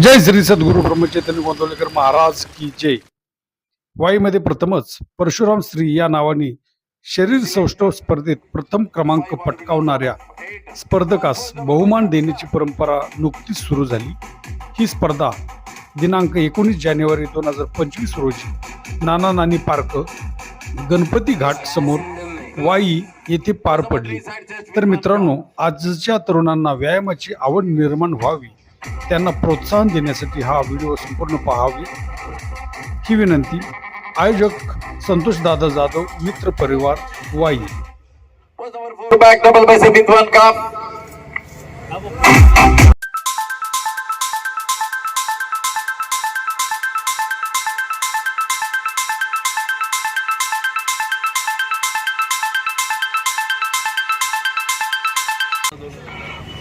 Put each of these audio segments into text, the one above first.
जय श्री सद्गुरू ब्रह्मचैतन्य गोंदवलेकर महाराज की जय. वाईमध्ये प्रथमच परशुराम श्री या नावाने शरीर सौष्ठव स्पर्धेत प्रथम क्रमांक पटकावणाऱ्या स्पर्धकास बहुमान देण्याची परंपरा नुकतीच सुरू झाली. ही स्पर्धा दिनांक एकोणीस जानेवारी दोन हजार पंचवीस रोजी नाना नानी पार्क गणपती घाट समोर वाई येथे पार पडली. तर मित्रांनो आजच्या तरुणांना व्यायामाची आवड निर्माण व्हावी त्यांना प्रोत्साहन देण्यासाठी हा व्हिडिओ संपूर्ण पाहावी. ही विनंती आयोजक संतोष दादा जाधव मित्र परिवार Wai.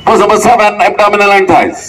Was a seven abdominal exercise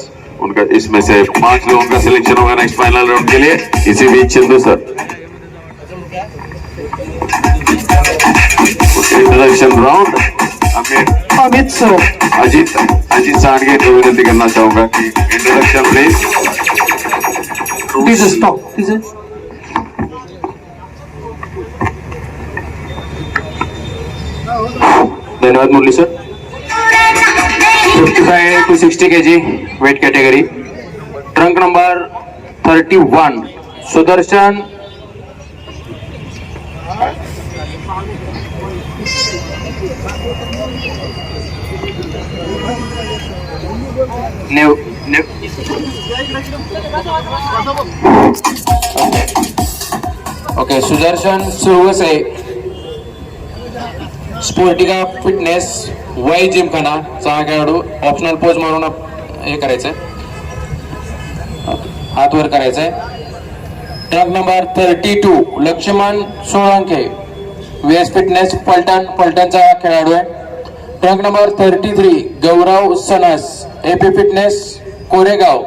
उनका इसमें से पाँच लोगों का सिलेक्शन होगा नेक्स्ट फाइनल राउंड के लिए। इसी beach Chandu sir. Introduction round Amit. Sir. Ajit. Ajit Sandge को विनंती करना चाहूँगा कि introduction please DJ stop DJ धन्यवाद Murli sir. Fifty five two sixty K G weight category trunk number thirty one Sudarshan नेव नेव okay Sudarshan Survase Sportica fitness Wai gymkhana सहा खेळाडू optional pose मारून हे करायचंय. हात वर करायचंय. Truck number thirty two Laxman Solanke. V S fitness Phaltan पलटणचा हा खेळाडू आहे. Truck number thirty three Gaurav Sanas AP fitness Koregaon.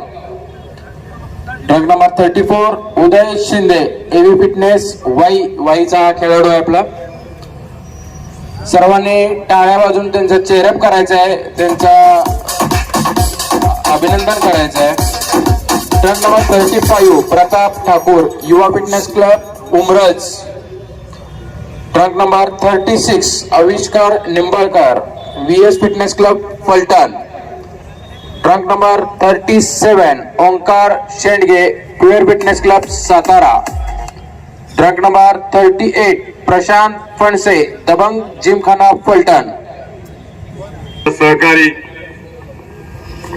Truck number thirty four Uday Shinde AB fitness Wai वाईचा हा खेळाडू आहे आपला. सर्वांनी टाळ्या वाजून त्यांचा चेअरअप करायचा आहे त्यांचा अभिनंदन करायचं आहे. Truck number thirty five Pratap Thakur युवा fitness club Umraj. Truck number thirty six Avishkar Nimbalkar V S fitness club Phaltan. Truck number thirty seven Omkar Shendge cure fitness club Satara. Truck number thirty eight Prashant Phanse Dabang gymkhana Phaltan. सहकारी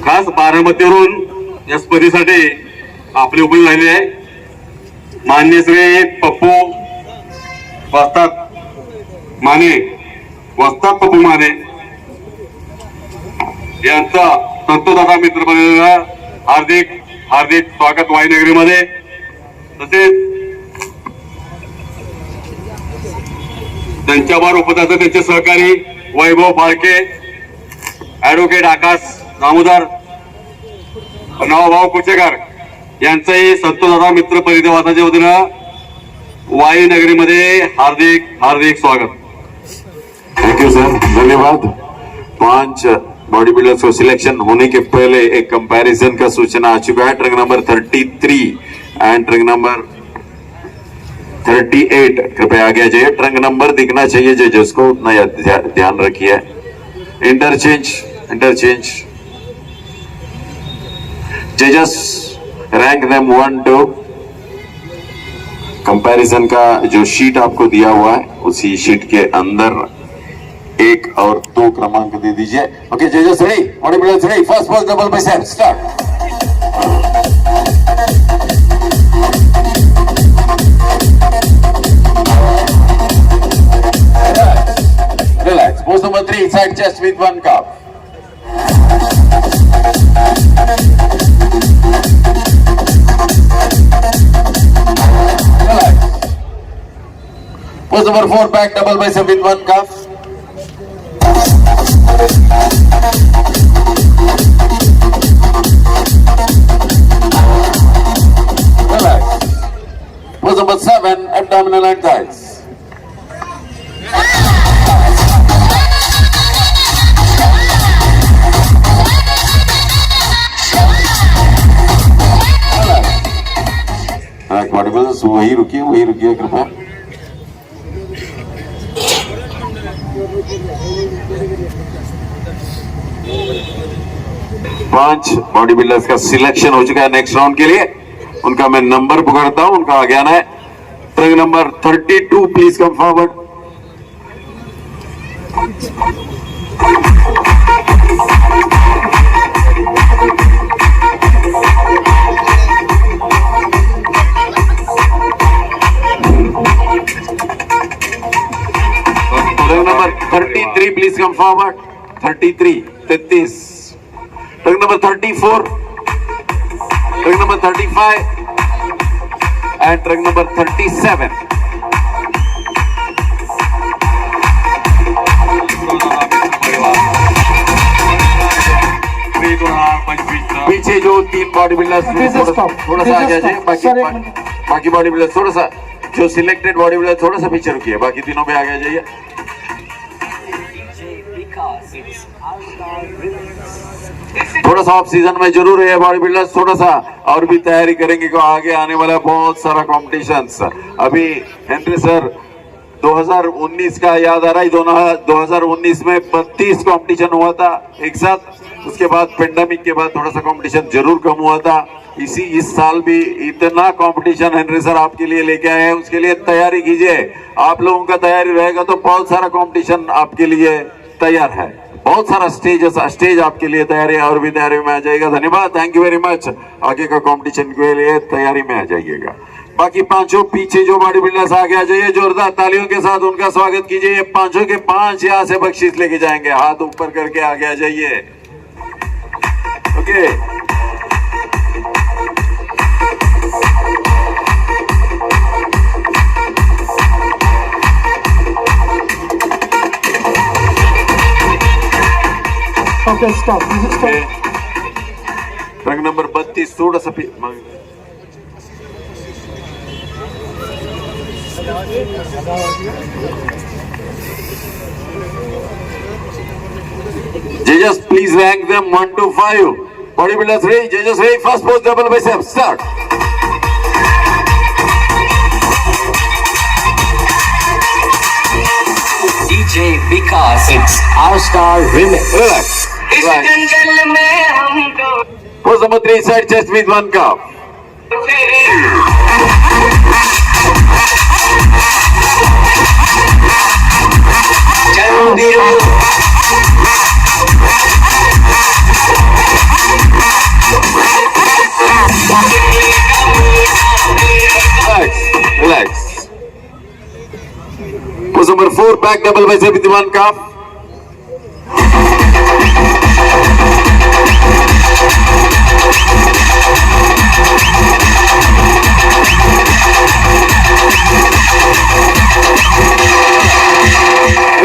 खास बारामतीवरून या स्पर्धेसाठी आपले उभे राहिले आहे. मान्य श्री पप्पू वस्तात माने वस्तात पप्पू माने यांचा संतोदादा मित्र बनलेला हार्दिक हार्दिक स्वागत वाईनगरीमध्ये. तसेच त्यांच्यावर उपस्थित त्यांचे सहकारी वैभव फाळके ऍडव्होकेट आकाश दामोदर नवाभाऊ कुचेकर यांचंही संतोषदा मित्र परिदेवासाच्या वतीनं वाई नगरीमध्ये हार्दिक हार्दिक स्वागत. थैंक सर धन्यवाद. पांच बॉडी बिल्डर्स को सिलेक्शन होने के पहले एक कंपैरिजन का सूचना आ चुका है truck number thirty three and truck number thirty eight कृपया आगे आ जाइए। ट्रंक नंबर दिखना चाहिए जजेस को उतना ध्या- ध्यान रखिए। इंटरचेंज इंटरचेंज जजेस rank them one two comparison का जो शीट आपको दिया हुआ है, उसी शीट के अंदर एक और दो क्रमांक दे दीजिए। ओके जजेस ready body builders ready first first double bicep start House number 3, side chest with one cup. Pose number 4, back double bicep with one cup. वही रुकिए कृपया पाँच बॉडी बिल्डर्स का सिलेक्शन हो चुका है नेक्स्ट राउंड के लिए। उनका मैं नंबर पुकारता हूँ, उनका आगे आना है। Truck number thirty two please come forward truck number thirty three please come forward thirty three तैतीस truck number thirty four truck number thirty five and truck number thirty seven पीछे जो तीन बॉडी बिल्डर्स Please stop. थोड़ा सा Please आगे आ जाइए। stop. बाकी Sir, एक मिनट. बाकी बॉडी बिल्डर थोड़ा सा जो सिलेक्टेड बॉडी बिल्डर थोड़ा सा पीछे रुकिए। बाकी तीनों पे आगे आ जाइए। थोड़ा सा ऑफ़ सीज़न में ज़रूर है, बॉडी बिल्डर्स, थोड़ा सा और भी तैयारी करेंगे क्योंकि आगे आने वाला बहुत सारा कॉम्पिटिशन्स अभी हेनरी सर 2019 का याद आ रहा है, दोनों 2019 में 32 कंपटीशन हुआ था एक साथ। उसके बाद पेंडेमिक के बाद थोड़ा सा कंपटीशन ज़रूर कम हुआ था। इसी, इस साल भी इतना कंपटीशन हेनरी सर आपके लिए लेके आए हैं, उसके लिए तैयारी कीजिए। आप लोगों का तैयारी रहेगा तो बहुत सारा कंपटीशन आपके लिए तैयार है। बहुत सारा स्टेज स्टेज आपके लिए तैयारी और भी तैयारी में आ जाएगा धन्यवाद थैंक यू वेरी मच आगे का कंपटीशन के लिए तैयारी में आ जाइएगा। बाकी पाँचों पीछे जो बॉडी बिल्डर्स आगे आ जाइए जोरदार तालियों के साथ उनका स्वागत कीजिए। पाँचों के पाँच यहाँ से बख्शीश लेके जाएँगे। हाथ ऊपर करके आगे आ जाइए। Okay. Okay, stop. This is okay stop. रंग नंबर बत्तीस थोड़ा सा पी- मांग- Judges, please rank them one to five. Bodybuilders ready? Judges ready? First pose double bicep. Start. DJ Vikas, it's our star remix. Relax. Is Relax. जंगल में हमको Pose number three, side chest with one cup. चल दियो Relax. Relax. Pose number four, back double bicep with one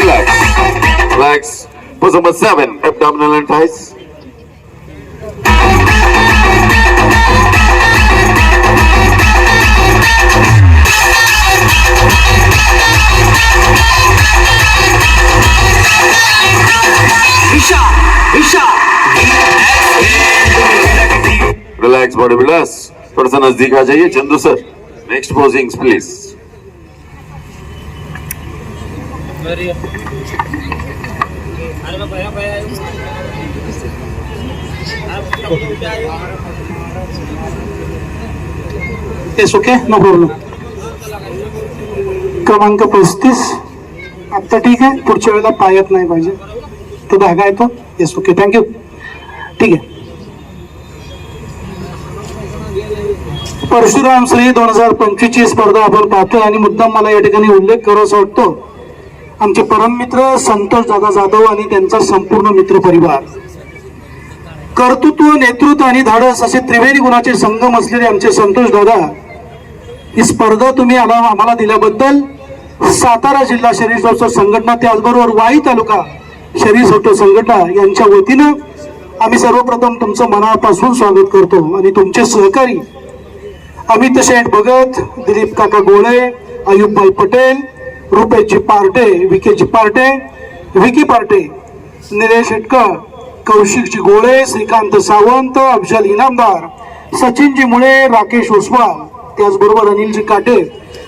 Relax. Relax. Pose number seven, abdominal and thighs. Relax body builders थोड़ा सा नजदीक आ जाइए Chandu sir next posings please it's okay no problem. क्रमांक पस्तीस. आता ठीक आहे पुढच्या वेळेला पायत नाही पाहिजे. तो धागा येतो येस ओके थँक्यू ठीक आहे. परशुराम श्री दोन हजार पंचवीसची स्पर्धा आपण पाहतोय आणि मुद्दाम मला या ठिकाणी उल्लेख करावासा वाटतो. आमचे परममित्र संतोष दादा जाधव आणि त्यांचा संपूर्ण मित्र परिवार. कर्तृत्व नेतृत्व आणि धाडस असे त्रिवेणी गुणाचे संगम असलेले आमचे संतोष दादा ही स्पर्धा तुम्ही आला आम्हाला दिल्याबद्दल सातारा जिल्हा शरीर संघटना त्याचबरोबर वाई तालुका शरीर सोटो संघटना यांच्या वतीनं आम्ही सर्वप्रथम तुमचं मनापासून स्वागत करतो आणि तुमचे सहकारी अमित शेठ भगत दिलीप काका गोळे अयुबभाई पटेल रुपेशजी पार्टे विकेजी पार्टे विकी पार्टे निलेश शेटकर कौशिकजी गोळे श्रीकांत सावंत अफजल इनामदार सचिनजी मुळे राकेश ओसवाल त्याचबरोबर अनिलजी काटे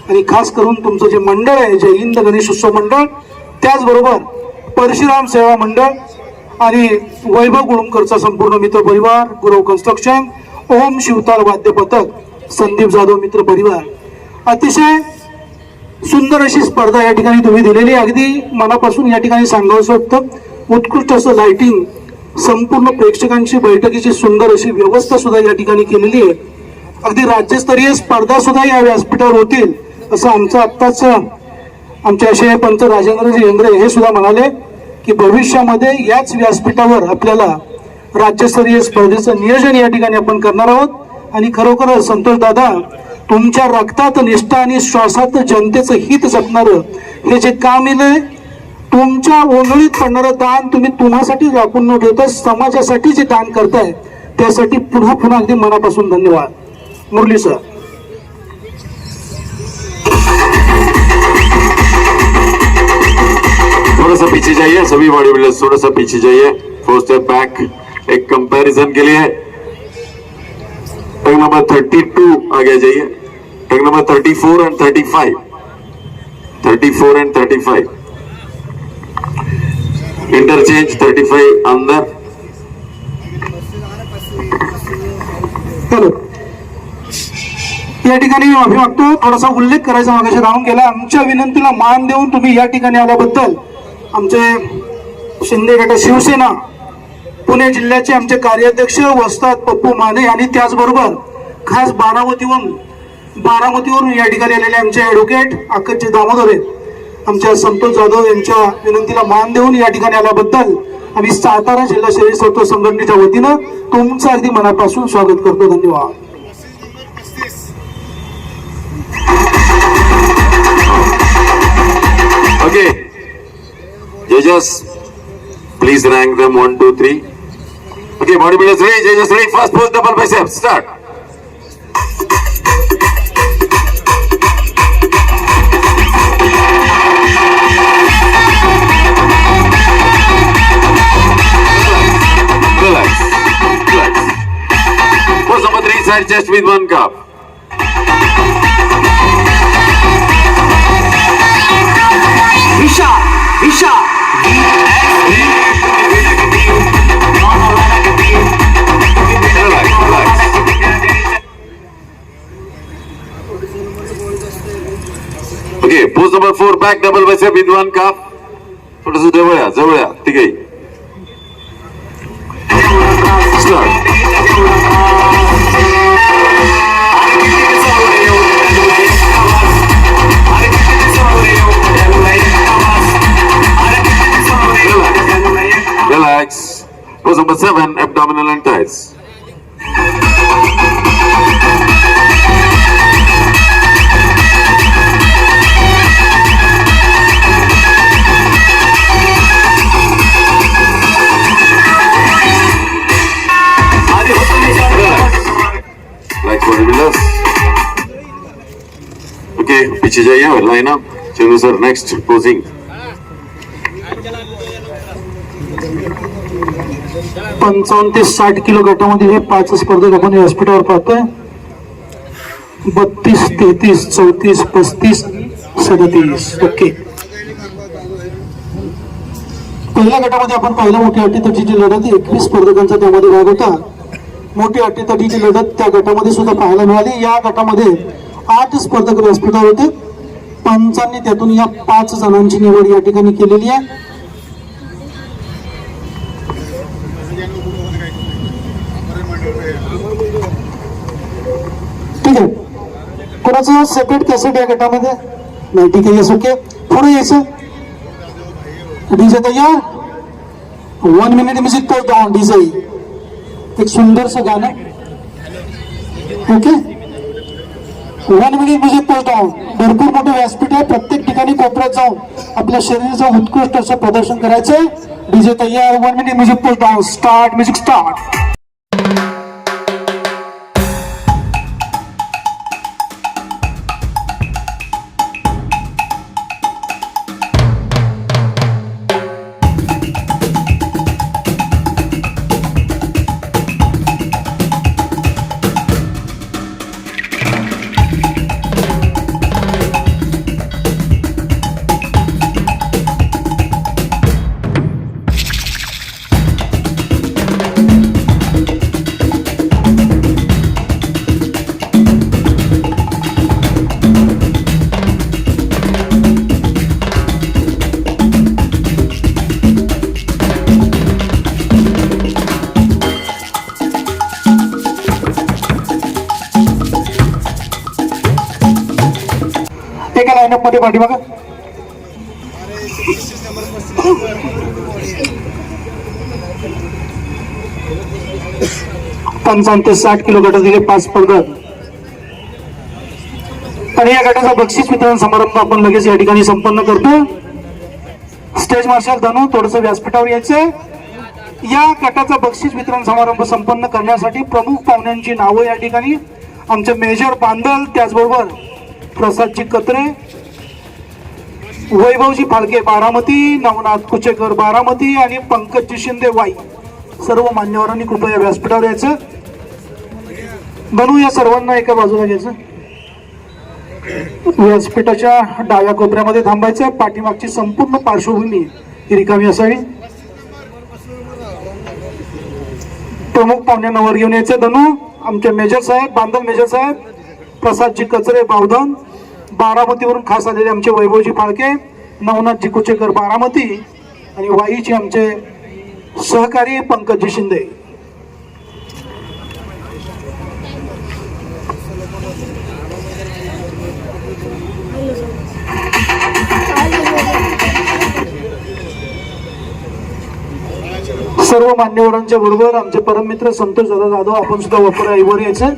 आणि खास करून तुमचं जे मंडळ आहे जे हिंद गणेश उत्सव मंडळ त्याचबरोबर परशुराम सेवा मंडळ आणि वैभव गुळुमकरचा संपूर्ण मित्र परिवार गुरव कन्स्ट्रक्शन ओम शिवतार वाद्य पथक संदीप जाधव मित्र परिवार. अतिशय सुंदर अशी स्पर्धा या ठिकाणी तुम्ही दिलेली आहे. अगदी मनापासून या ठिकाणी सांगावंसं वाटतं. उत्कृष्ट असं लाइटिंग संपूर्ण प्रेक्षकांची बैठकीची सुंदर अशी व्यवस्था सुद्धा या ठिकाणी केलेली आहे. अगदी राज्यस्तरीय स्पर्धा सुद्धा या व्यासपीठावर होतील असं आमचं आत्ताच आमचे असे पंच राजेंद्रजी इंद्रे हे सुद्धा म्हणाले की भविष्यामध्ये याच व्यासपीठावर आपल्याला राज्यस्तरीय स्पर्धेचं नियोजन या ठिकाणी आपण करणार आहोत. आणि खरोखर संतोष दादा तुमच्या रक्तात निष्ठा आणि श्वासात जनतेचं हित जपणारं हे जे काम येईल तुमच्या ओंधळीत पडणारं दान तुम्ही तुम्हासाठी राखून न ठेवता समाजासाठी जे दान करताय त्यासाठी पुन्हा पुन्हा अगदी मनापासून धन्यवाद. मुरली सर थोड़ा सा पीछे जाइए सभी बॉडी बिल्डर्स थोड़ा सा पीछे जाइए फोर स्टेप बैक एक कंपैरिजन के लिए टैंक नंबर थर्टी टू आगे जाइए। Tank number thirty four and thirty five thirty four and thirty five interchange thirty five अंदर हॅलो या ठिकाणी मी माफी मागतो थोडासा उल्लेख करायचा मागाशी राहून गेला. आमच्या विनंतीला मान देऊन तुम्ही या ठिकाणी आल्याबद्दल आमचे शिंदे गट शिवसेना पुणे जिल्ह्याचे आमचे कार्याध्यक्ष वस्ताद पप्पू माने आणि त्याचबरोबर खास बारामतीवरून बारामतीवरून या ठिकाणी आलेले आमचे ॲडव्होकेट दामोदर दामोदरे आमच्या संतोष जाधव यांच्या विनंतीला मान देऊन या ठिकाणी आल्याबद्दल आम्ही सातारा जिल्हा शरीर सत्व संघटनेच्या वतीनं तुमचं अगदी मनापासून स्वागत करतो धन्यवाद Okay. Judges, please rank them one, two, three. Okay, bodybuilders ready, judges ready, first pose double biceps, start. Relax, relax. Pose number three, side chest with one cup. Pose number four back double biceps with one काप थोडस जवळ या जवळ या ठीक आहे Start. Relax. Pose number seven, abdominal and thighs. Like okay పిచ్చి पीछे जाइए और line up next posing next posing पंचावन्न ते साठ किलो गटामध्ये हे पाच स्पर्धक आपण व्यासपीठावर पाहतोय. बत्तीस तेहतीस चौतीस पस्तीस सदतीस. ओके. पहिल्या गटामध्ये आपण पाहिलं मोठी अटीतटीची लढत एकवीस स्पर्धकांचा त्यामध्ये भाग होता. मोठी अटीतटीची लढत त्या गटामध्ये सुद्धा पाहायला मिळाली. या गटामध्ये आठ स्पर्धक व्यासपीठावर होते. पंचांनी त्यातून या पाच जणांची निवड या ठिकाणी केलेली आहे. ठीक आहे. कोणाचं सेपरेट कॅसेट या गटामध्ये? नाही ठीक आहे येस ओके पुढे यायचं डीजे तयार. One minute music post down DJ एक सुंदरस गाणं. Okay? One minute music post आहोत भरपूर मोठं व्यासपीठ आहे. प्रत्येक ठिकाणी कोपऱ्यात जाऊन आपल्या शरीराचं उत्कृष्ट असं प्रदर्शन करायचंय. डीजे तयार वन मिनिट म्युझिक पुश आहोत स्टार्ट म्युझिक स्टार्ट एका पाठी बघा पंचावन्न ते साठ किलो गटातील पाच स्पर्धक आणि या गटाचा बक्षीस वितरण समारंभ आपण लगेच या ठिकाणी संपन्न करतो. स्टेज मार्शल धनु थोडस व्यासपीठावर यायचंय. या गटाचा बक्षीस वितरण समारंभ संपन्न करण्यासाठी प्रमुख पाहुण्यांची नावं या ठिकाणी. आमचे मेजर बांदल त्याचबरोबर प्रसादजी कत्रे वैभवजी फाळके बारामती नवनाथ कुचेकर बारामती आणि पंकजी शिंदे वाई. सर्व मान्यवरांनी कृपया व्यासपीठावर यायचं. बनू या सर्वांना एका बाजूला घ्यायचं. व्यासपीठाच्या डाव्या कोपऱ्यामध्ये थांबायचं. पाठीमागची संपूर्ण पार्श्वभूमी ही रिकामी असावी. प्रमुख पाहुण्यांना वर घेऊन यायचं. धनू आमचे मेजर साहेब बांधव मेजर साहेब प्रसादजी कचरे बावधन बारामतीवरून खास आलेले आमचे वैभवजी फाळके नवनाथजी कुचेकर बारामती आणि वाईचे आमचे सहकारी पंकजी शिंदे. सर्व मान्यवरांच्या बरोबर आमचे परममित्र संतोष दादा जाधव आपण सुद्धा वापर आईवर यायचं.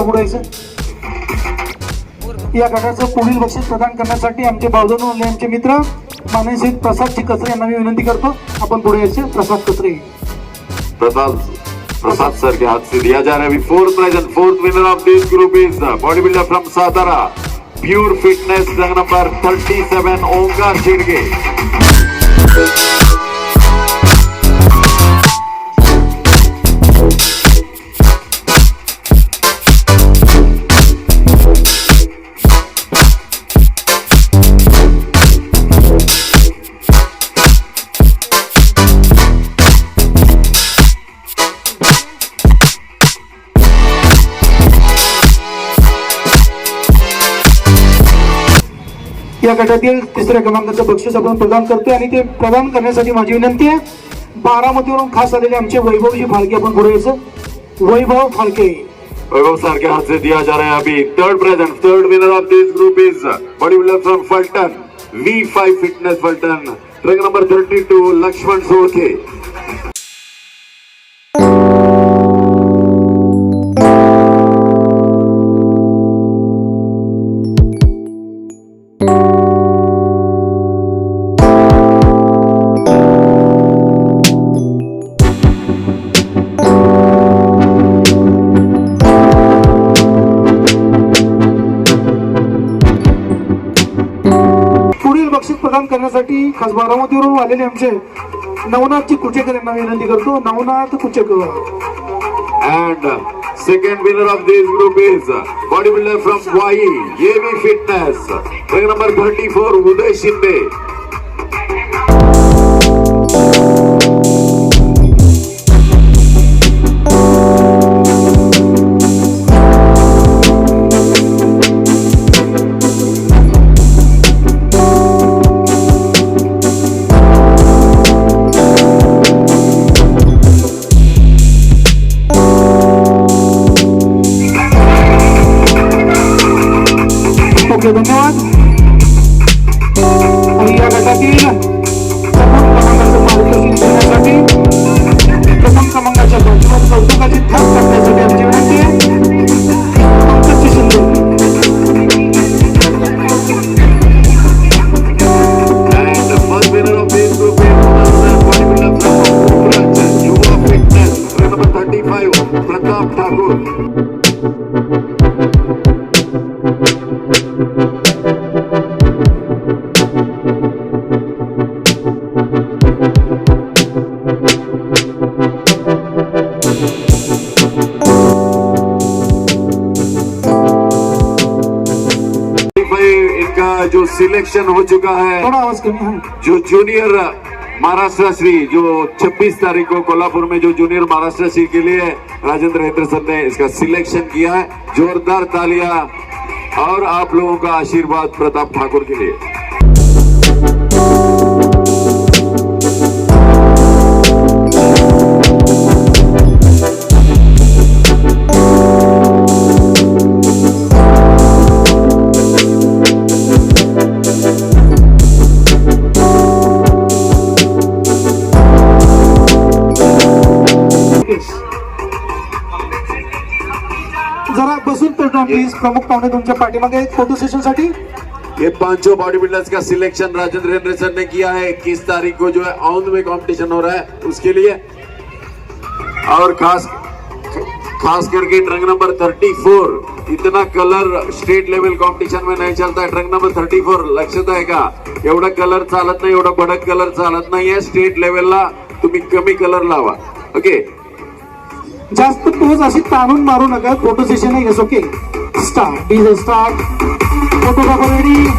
इथं बुडायचं या गटाचं पुढील बक्षीस प्रदान करण्यासाठी आमचे बावधन आमचे मित्र माननीय श्री प्रसादजी कचरे यांना मी विनंती करतो आपण पुढे यायचे. प्रसाद कचरे प्रसाद प्रसाद सर के हाथ से दिया जा रहा है अभी fourth prize and fourth winner of this group is body builder from Satara pure fitness रंग नंबर 37 ओंकार शिरगे गटातील तिसऱ्या क्रमांकाचं बक्षीस आपण प्रदान करतोय आणि ते प्रदान करण्यासाठी माझी विनंती आहे बारामतीवरून खास आलेले आमचे वैभवजी फाळके आपण पुढे यायचं. वैभव फाळके. वैभव सारखे के हाथ से दिया जा रहा है अभी. Third present third winner of this group is body builder from Phaltan V5 fitness Phaltan track number 32 Laxman Solke खासबा रामोदी रोड आलेले आमचे नवनाथ ची कुचेकर यांना विनंती करतो. Navnath Kuchekar. And second winner of this group is body builder from Wai Y B fitness रेग number thirty four Uday Shinde चुका है। थोडा आवाज़ कमी हा। जो जूनियर महाराष्ट्र श्री जो 26 तारीख को कोल्हापुर में जो जूनियर महाराष्ट्र श्री के लिए राजेंद्र हेंद्रसन ने इसका सिलेक्शन किया है। जोरदार तालियाँ और आप लोगों का आशीर्वाद प्रताप ठाकुर के लिए। प्लीज प्रमुख पाहुणे तुमच्या पाठीमागे फोटो सेशनसाठी. ये पांचों बॉडी बिल्डर्स का सिलेक्शन राजेंद्र हेंद्रसन ने किया है. इक्कीस तारीख को जो है ऑन में कंपटीशन हो रहा है उसके लिए. और खास खास करके ट्रंक नंबर 34 इतना कलर स्टेट लेवल कंपटीशन में नहीं चलता है. ट्रंक नंबर 34 लक्षात आहे का? एवढा कलर चालत नाही एवढा भडक कलर चालत नाहीये स्टेट लेवलला तुम्ही कमी कलर लावा. ओके जास्त पोज अशी ताणून मारू नका. फोटो सेशन आहे okay start. DJ start. Photo ready.